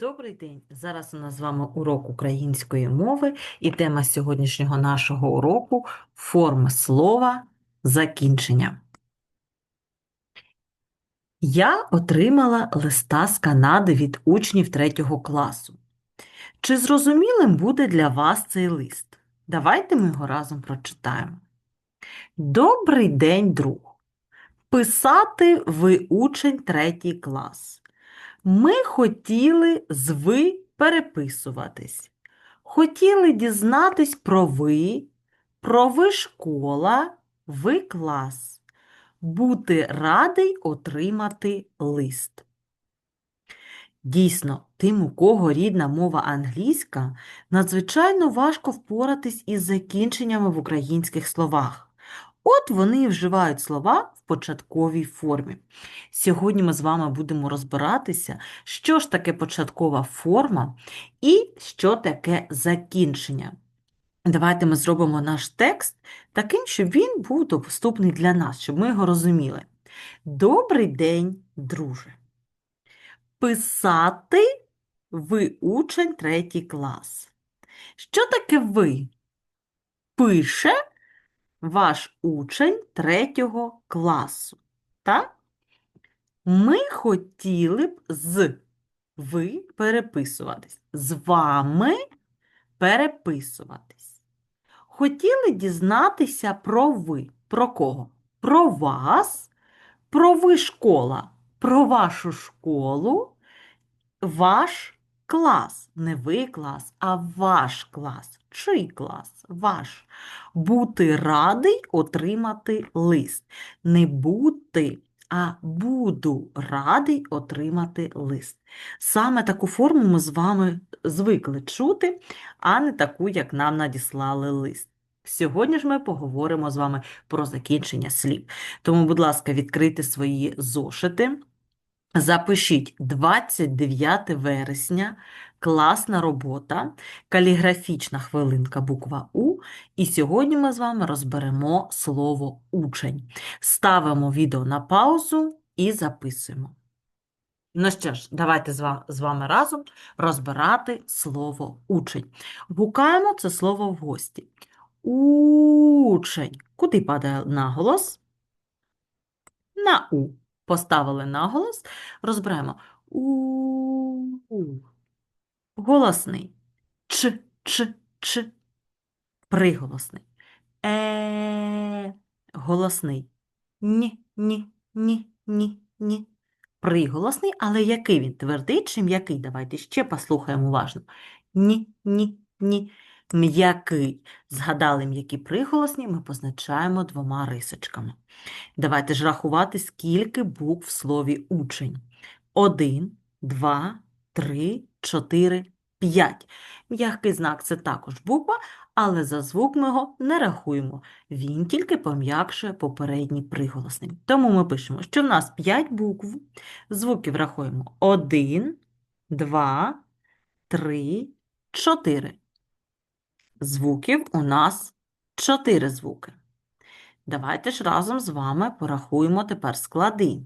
Добрий день! Зараз у нас з вами урок української мови, і тема сьогоднішнього нашого уроку форми слова закінчення. Я отримала листа з Канади від учнів 3 класу. Чи зрозумілим буде для вас цей лист? Давайте ми його разом прочитаємо. Добрий день, друг! Писати ви учень 3 клас. Ми хотіли з ви переписуватись. Хотіли дізнатись про ви, про ви школа, ви клас. Бути радий отримати лист. Дійсно, тим, у кого рідна мова англійська, надзвичайно важко впоратись із закінченнями в українських словах. От вони і вживають слова в початковій формі. Сьогодні ми з вами будемо розбиратися, що ж таке початкова форма і що таке закінчення. Давайте ми зробимо наш текст таким, щоб він був доступний для нас, щоб ми його розуміли. Добрий день, друже. Писати ви учень третій клас. Що таке ви? Пише ваш учень третього класу. Так? Ми хотіли б з ви переписуватись. З вами переписуватись. Хотіли дізнатися про ви. Про кого? Про вас, про ви школа, про вашу школу, ваш клас. Не ви клас, а ваш клас. Чий клас? Ваш. Бути радий отримати лист. Не бути, а буду радий отримати лист. Саме таку форму ми з вами звикли чути, а не таку, як нам надіслали лист. Сьогодні ж ми поговоримо з вами про закінчення слів. Тому, будь ласка, відкрийте свої зошити. Запишіть 29 вересня, класна робота, каліграфічна хвилинка буква У. І сьогодні ми з вами розберемо слово учень. Ставимо відео на паузу і записуємо. Ну що ж, давайте з вами разом розбирати слово учень. Гукаємо це слово в гості. Учень. Куди падає наголос? На У. Поставили наголос, розбираємо у голосний ч, ч, ч, приголосний е, голосний ні, ні, ні, ні, ні. Приголосний, але який він? Твердий чи м'який? Давайте ще послухаємо уважно. Ні, ні, ні. М'який. Згадали м'які приголосні, ми позначаємо двома рисочками. Давайте ж рахувати, скільки букв в слові учень. Один, два, три, чотири, п'ять. М'який знак це також буква, але за звук ми його не рахуємо. Він тільки пом'якшує попередній приголосний. Тому ми пишемо, що в нас 5 букв. Звуків рахуємо 1, 2, 3, 4. Звуків у нас 4 звуки. Давайте ж разом з вами порахуємо тепер склади.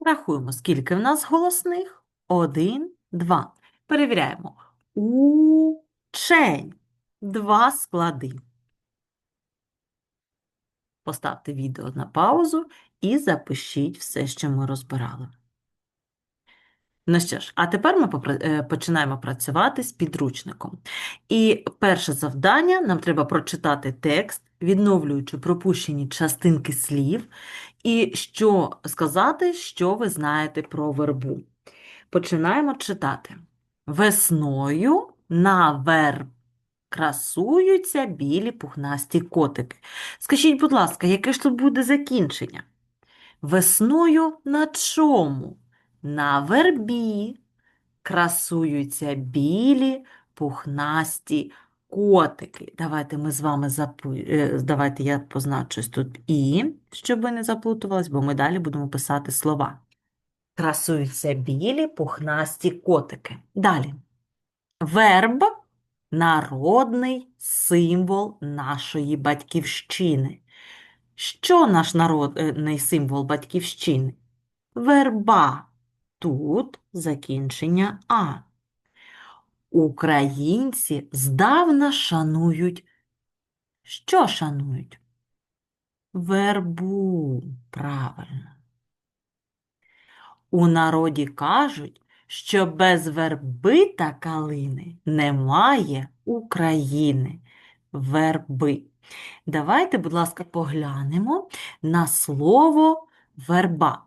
Рахуємо, скільки в нас голосних? Один, два. Перевіряємо. Учень. Два склади. Поставте відео на паузу і запишіть все, що ми розбирали. Ну що ж, а тепер ми е, починаємо працювати з підручником. І перше завдання нам треба прочитати текст, відновлюючи пропущені частинки слів, і що сказати, що ви знаєте про вербу. Починаємо читати. Весною на верб красуються білі пухнасті котики. Скажіть, будь ласка, яке ж тут буде закінчення? Весною на чому? На вербі красуються білі пухнасті котики. Давайте ми з вами запу... е, Давайте я позначусь тут і, щоб ви не заплутувались, бо ми далі будемо писати слова. Красуються білі пухнасті котики. Далі. Верб народний символ нашої батьківщини. Що наш народний символ батьківщини? Верба. Тут закінчення А. Українці здавна шанують. Що шанують? Вербу. Правильно. У народі кажуть, що без верби та калини немає України. Верби. Давайте, будь ласка, поглянемо на слово верба.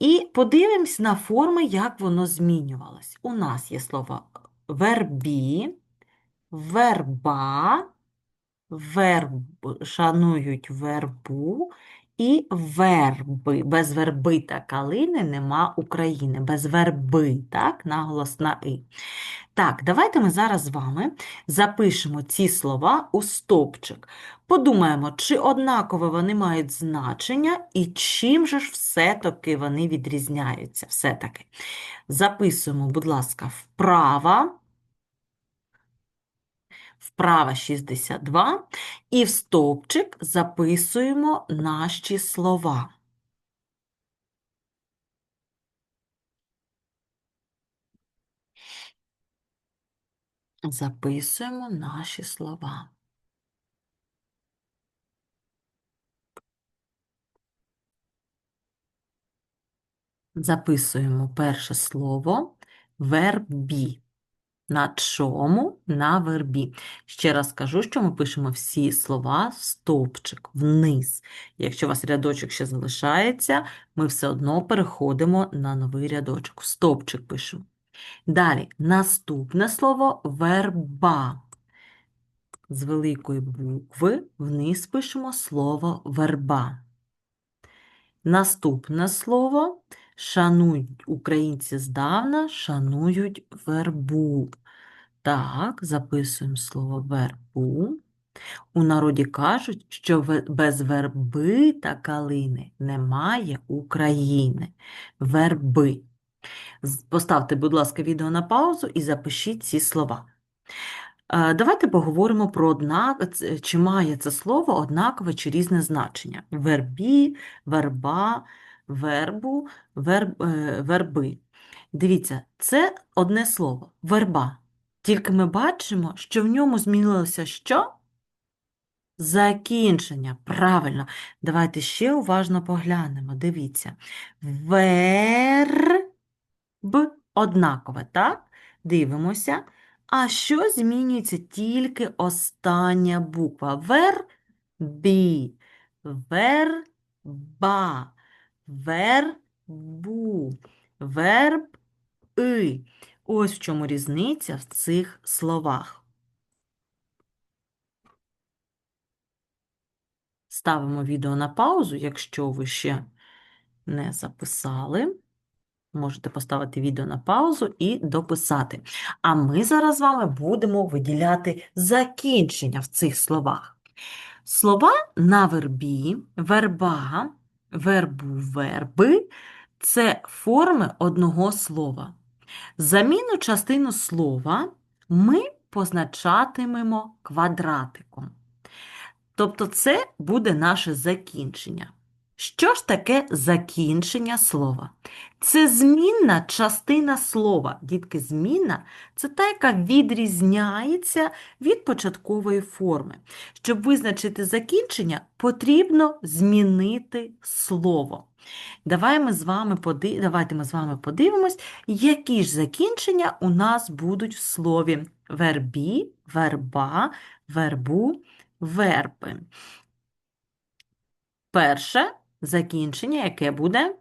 І подивимось на форми, як воно змінювалось. У нас є слово вербі, верба, верб, шанують вербу і верби. Без верби та калини нема України. Без верби, так, наголос на и. Так, давайте ми зараз з вами запишемо ці слова у стовпчик. Подумаємо, чи однаково вони мають значення і чим же ж все-таки вони відрізняються. Все-таки. Записуємо, будь ласка, вправа. Вправа 62. І в стовпчик записуємо наші слова. Записуємо наші слова. Записуємо перше слово вербі. На чому? На вербі. Ще раз кажу, що ми пишемо всі слова в стовпчик, вниз. Якщо у вас рядочок ще залишається, ми все одно переходимо на новий рядочок. Стовпчик пишемо. Далі, наступне слово верба. З великої букви вниз пишемо слово верба. Наступне слово шанують українці здавна, шанують вербу. Так, записуємо слово вербу. У народі кажуть, що без верби та калини немає України. Верби. Поставте, будь ласка, відео на паузу і запишіть ці слова. Е, Давайте поговоримо про однак... чи має це слово однакове чи різне значення. Вербі, верба, вербу, верб... е, верби. Дивіться, це одне слово верба. Тільки ми бачимо, що в ньому змінилося що? Закінчення. Правильно. Давайте ще уважно поглянемо. Дивіться. Верб однакове, так? Дивимося. А що змінюється тільки остання буква? Вербі, верба, вербу, верб-и. Ось в чому різниця в цих словах. Ставимо відео на паузу, якщо ви ще не записали. Можете поставити відео на паузу і дописати. А ми зараз з вами будемо виділяти закінчення в цих словах. Слова на вербі, верба, вербу, верби це форми одного слова. Заміну частину слова ми позначатимемо квадратиком. Тобто це буде наше закінчення. Що ж таке закінчення слова? Це змінна частина слова. Дітки, змінна це та, яка відрізняється від початкової форми. Щоб визначити закінчення, потрібно змінити слово. Давай з вами поди... Давайте ми з вами подивимось, які ж закінчення у нас будуть в слові вербі, верба, вербу, верби. Перше закінчення, яке буде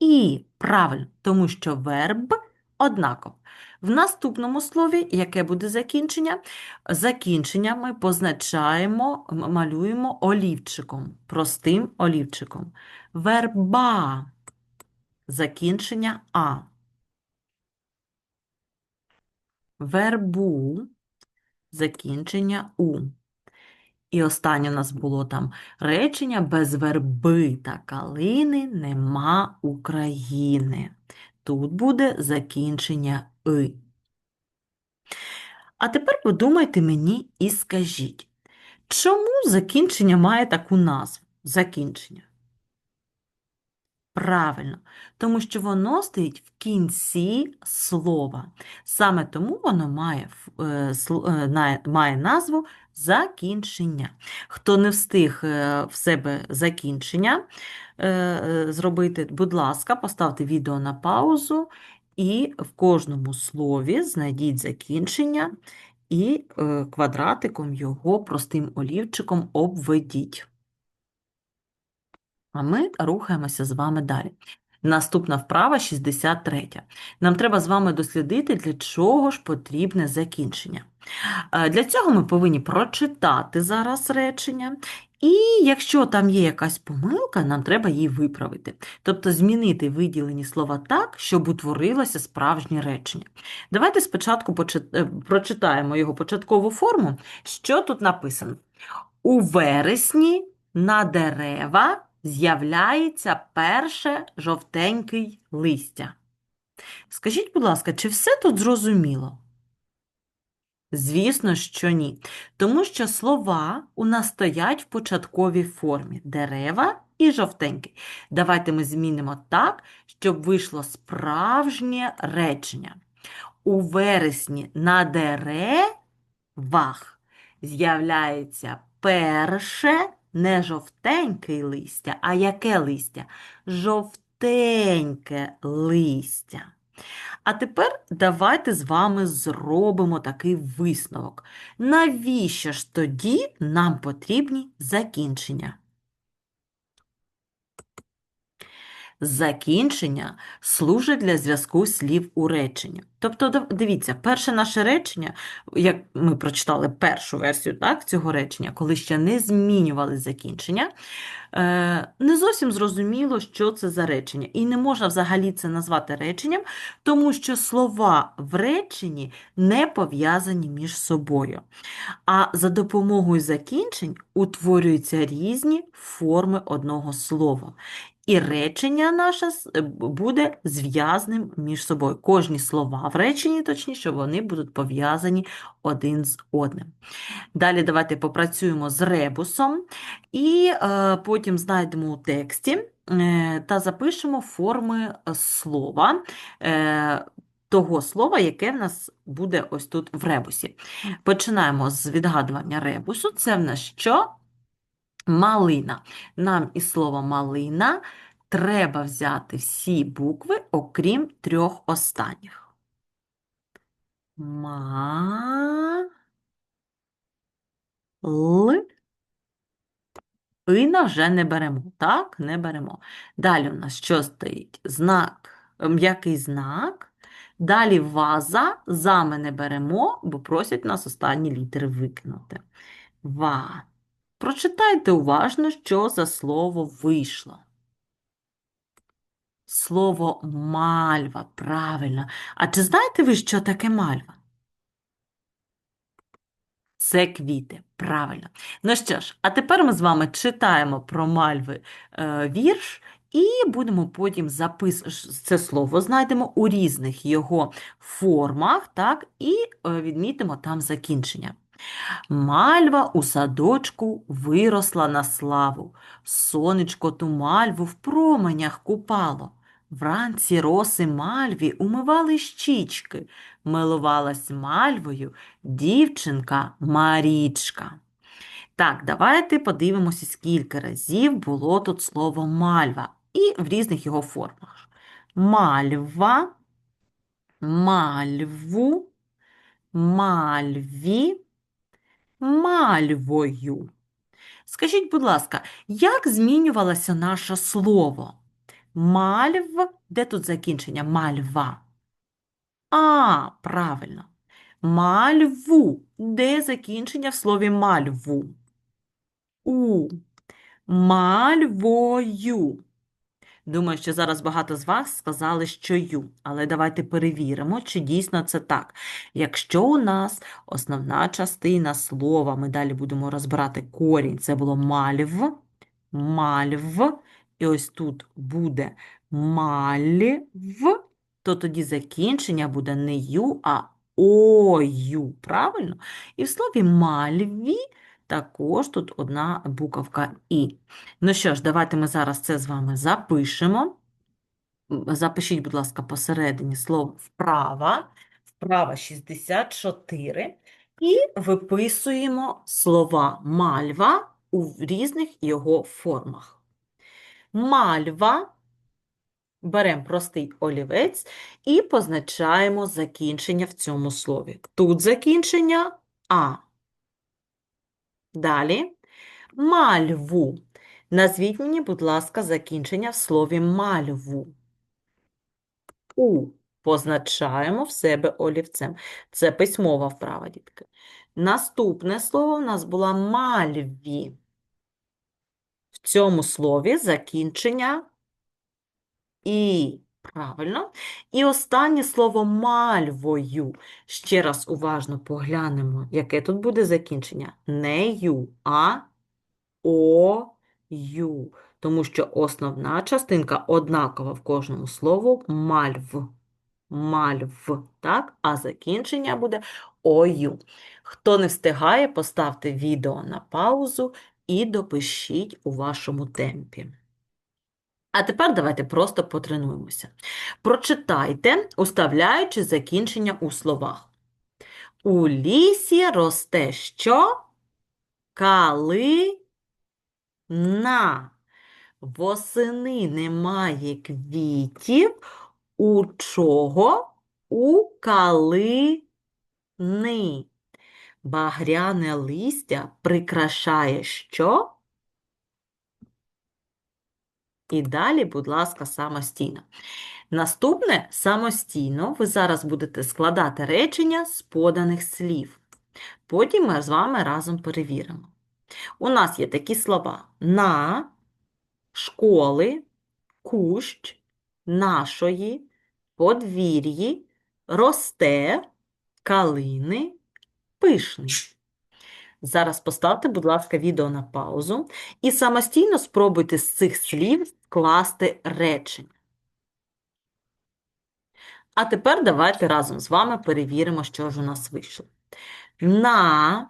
і. Правильно, тому що верб однаково. В наступному слові, яке буде закінчення, закінчення ми позначаємо, малюємо олівчиком, простим олівчиком. Верба. Закінчення А. Вербу. Закінчення У. І останнє у нас було там речення без верби та калини нема України. Тут буде закінчення и. А тепер подумайте мені і скажіть, чому закінчення має таку назву? Закінчення. Правильно, тому що воно стоїть в кінці слова. Саме тому воно має, е, е, має назву закінчення. Хто не встиг е, в себе закінчення е, е, зробити, будь ласка, поставте відео на паузу і в кожному слові знайдіть закінчення і квадратиком його простим олівчиком обведіть. А ми рухаємося з вами далі. Наступна вправа 63. Нам треба з вами дослідити, для чого ж потрібне закінчення. Е, Для цього ми повинні прочитати зараз речення, і якщо там є якась помилка, нам треба її виправити. Тобто змінити виділені слова так, щоб утворилося справжнє речення. Давайте спочатку е, прочитаємо його початкову форму. Що тут написано? У вересні на дерева з'являється перше жовтенький листя. Скажіть, будь ласка, чи все тут зрозуміло? Звісно, що ні. Тому що слова у нас стоять в початковій формі дерева і жовтенький. Давайте ми змінимо так, щоб вийшло справжнє речення. У вересні на деревах з'являється перше не жовтенький листя, а яке листя? Жовтеньке листя. А тепер давайте з вами зробимо такий висновок. Навіщо ж тоді нам потрібні закінчення? Закінчення служить для зв'язку слів у реченні. Тобто, дивіться, перше наше речення, як ми прочитали першу версію так, цього речення, коли ще не змінювали закінчення, е, не зовсім зрозуміло, що це за речення. І не можна взагалі це назвати реченням, тому що слова в реченні не пов'язані між собою. А за допомогою закінчень утворюються різні форми одного слова. І речення наше е, буде зв'язним між собою. Кожні слова в реченні, точніше, вони будуть пов'язані один з одним. Далі давайте попрацюємо з ребусом і е, потім знайдемо у тексті е, та запишемо форми е, слова, е, того слова, яке в нас буде ось тут в ребусі. Починаємо з відгадування ребусу. Це в нас що? Малина. Нам із слова малина треба взяти всі букви, окрім трьох останніх. Ма. Л. Ина вже не беремо, так? Не беремо. Далі у нас що стоїть? Знак, м'який знак. Далі ваза, за ми не беремо, бо просять нас останні літери викинути. Ва. Прочитайте уважно, що за слово вийшло. Слово мальва, правильно. А чи знаєте ви, що таке мальва? Це квіти, правильно. Ну що ж, а тепер ми з вами читаємо про мальви е, вірш і будемо потім записувати це слово, знайдемо у різних його формах, так, і е, відмітимо там закінчення. Мальва у садочку виросла на славу, сонечко ту мальву в променях купало. Вранці роси мальві умивали щічки, милувалась мальвою дівчинка Марічка. Так, давайте подивимося, скільки разів було тут слово мальва і в різних його формах. Мальва, мальву, мальві, мальвою. Скажіть, будь ласка, як змінювалося наше слово? Мальв, де тут закінчення? Мальва. А, правильно. Мальву. Де закінчення в слові мальву? У. Мальвою. Думаю, що зараз багато з вас сказали, що ю, але давайте перевіримо, чи дійсно це так. Якщо у нас основна частина слова, ми далі будемо розбирати корінь, це було мальв, мальв, і ось тут буде мальв, то тоді закінчення буде не ю, а ою, правильно? І в слові мальві також тут одна буковка І. Ну що ж, давайте ми зараз це з вами запишемо. запишіть, будь ласка, посередині слово вправа, вправа 64, і виписуємо слова мальва у різних його формах. Мальва. Беремо простий олівець і позначаємо закінчення в цьому слові. Тут закінчення А. Далі мальву. Назвіть мені, будь ласка, закінчення в слові мальву. У позначаємо в себе олівцем. Це письмова вправа, дітки. Наступне слово в нас була мальві. В цьому слові закінчення і. Правильно. І останнє слово мальвою. Ще раз уважно поглянемо, яке тут буде закінчення. Не ю, а о ю. Тому що основна частинка однакова в кожному слову мальв. Мальв, так? А закінчення буде ою. Хто не встигає, поставте відео на паузу і допишіть у вашому темпі. А тепер давайте просто потренуємося. Прочитайте, уставляючи закінчення у словах. У лісі росте що? Калина. Восени немає квітів. У чого? У калини. Багряне листя прикрашає що? І далі, будь ласка, самостійно. Наступне самостійно ви зараз будете складати речення з поданих слів. Потім ми з вами разом перевіримо. У нас є такі слова на, школи, кущ, нашої, подвір'ї, росте, калини, пишний. Зараз поставте, будь ласка, відео на паузу і самостійно спробуйте з цих слів скласти речення. А тепер давайте разом з вами перевіримо, що ж у нас вийшло. На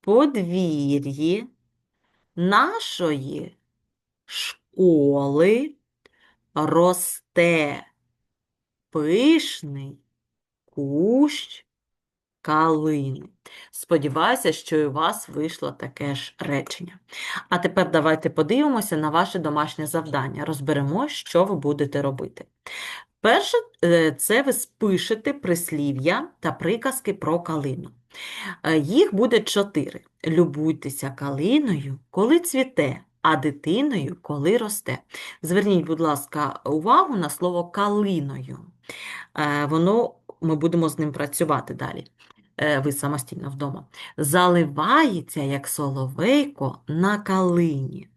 подвір'ї нашої школи росте пишний кущ калини. Сподіваюся, що і у вас вийшло таке ж речення. А тепер давайте подивимося на ваше домашнє завдання. Розберемо, що ви будете робити. Перше, е, це ви спишете прислів'я та приказки про калину. Е, Їх буде чотири. Любуйтеся калиною, коли цвіте, а дитиною, коли росте. Зверніть, будь ласка, увагу на слово калиною. Е, Воно ми будемо з ним працювати далі. Е, Ви самостійно вдома. Заливається, як соловейко, на калині.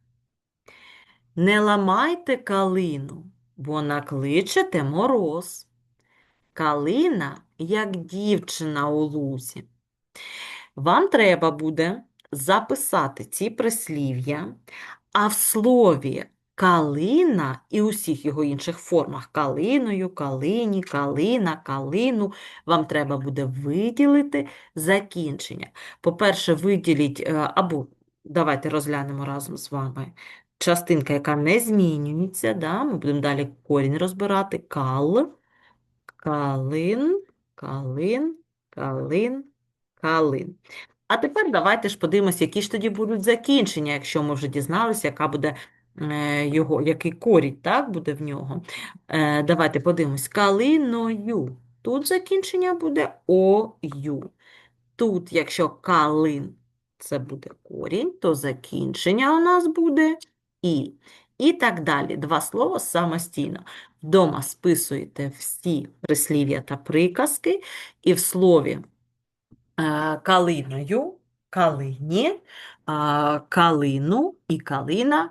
Не ламайте калину, бо накличете мороз. Калина, як дівчина у лузі. Вам треба буде записати ці прислів'я, а в слові калина і усіх його інших формах калиною, калині, калина, калину вам треба буде виділити закінчення. По-перше, виділіть е, або давайте розглянемо разом з вами частинка, яка не змінюється. Да? Ми будемо далі корінь розбирати. Кал, калин, калин, калин, калин. А тепер давайте ж подивимося, які ж тоді будуть закінчення, якщо ми вже дізналися, яка буде його, який корінь, так, буде в нього. Е, Давайте подивимось. Калиною. Тут закінчення буде ою. Тут, якщо калин це буде корінь, то закінчення у нас буде і. І так далі. Два слова самостійно. Вдома списуєте всі прислів'я та приказки, і в слові е, калиною, калині, е, калину і калина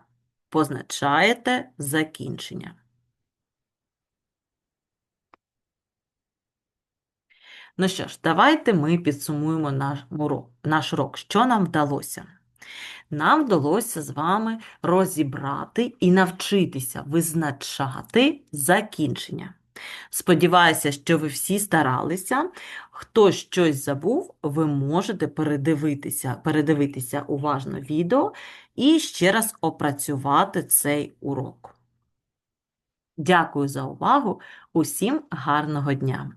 позначаєте закінчення. Ну що ж, давайте ми підсумуємо наш урок, наш урок. Що нам вдалося? Нам вдалося з вами розібрати і навчитися визначати закінчення. Сподіваюся, що ви всі старалися. Хто щось забув, ви можете передивитися, передивитися уважно відео і ще раз опрацювати цей урок. Дякую за увагу. Усім гарного дня!